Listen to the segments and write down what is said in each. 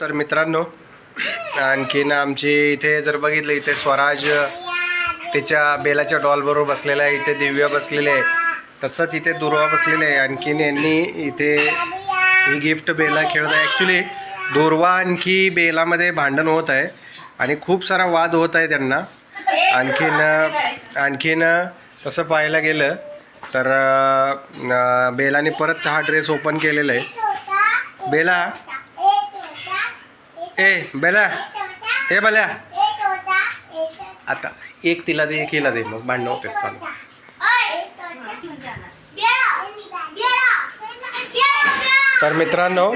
तर मित्रांनो आणखीन आमची इथे जर बघितलं इथे स्वराज तिच्या बेलाच्या डॉलबरोबर बसलेला आहे इथे दिव्या बसलेले आहे. तसंच इथे दुर्वा बसलेले आहे. आणखीन यांनी इथे ही गिफ्ट बेला खेळत आहे. ॲक्च्युली दुर्वा आणखी बेलामध्ये भांडण होत आहे आणि खूप सारा वाद होत आहे त्यांना. आणखीन आणखीन तसं पाहायला गेलं तर बेलाने परत हा ड्रेस ओपन केलेला आहे. बेला ए बेला ए बल्या. आता एक तिला दे एक हिला दे. मग भांडणं होते चालू. तर मित्रांनो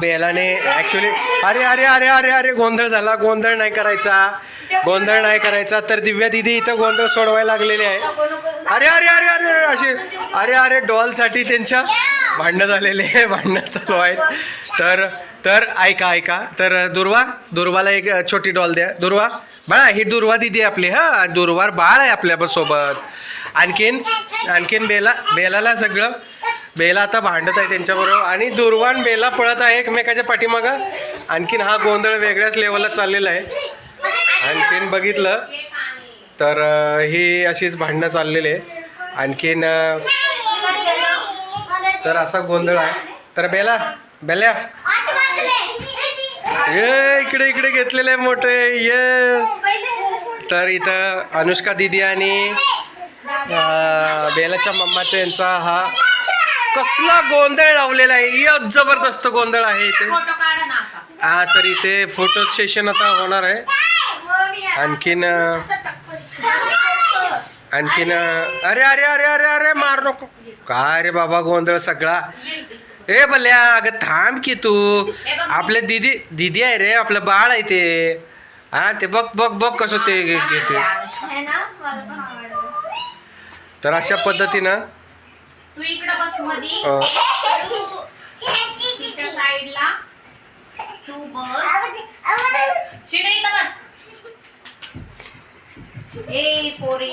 बेलाने ॲक्च्युली अरे अरे अरे अरे अरे गोंधळ झाला. गोंधळ नाही करायचा. गोंधळ नाही करायचा. तर दिव्या दिदी इथं गोंधळ सोडवायला लागलेले आहे. अरे अरे अरे अरे असे अरे अरे डॉलसाठी त्यांच्या भांडणं झालेले आहे भांडणं चालू आहेत. तर तर ऐका ऐका. तर दुर्वा दुर्वाला एक छोटी डॉल द्या. दुर्वा बाळा ही दुर्वा दिदी आपली हा? दुर्वार बाळ आहे आपल्यासोबत. आणखीन आणखीन बेला बेलाला सगळं. बेला आता भांडत आहे त्यांच्याबरोबर. आणि दुर्वान बेला पळत आहे एकमेकाच्या पाठीमागं. आणखीन हा गोंधळ वेगळ्याच लेवलला चाललेला आहे. आणखीन बघितलं तर ही अशीच भांडणं चाललेली आहे. आणखीन तर असा गोंधळ आहे. तर बेला बेल्या. ये इकडे इकडे घेतलेले आहे मोठे ये. तर इथं अनुष्का दिदी आणि बेलाच्या मम्माच्या यांचा हा कसला गोंधळ लावलेला आहे. ये जबरदस्त गोंधळ आहे इथे. हा तर इथे फोटो सेशन आता होणार आहे. आणखीन आणखीन अरे अरे अरे अरे अरे मार नको. काय रे बाबा गोंधळ सगळा. ए बल्या अगं थांब की तू. आपल्या दिदी दिदी आहे रे आपलं बाळ आहे ते. हा ते बघ बघ बघ कसं ते घेते. तर अशा पद्धतीनं बस. ए पोरी.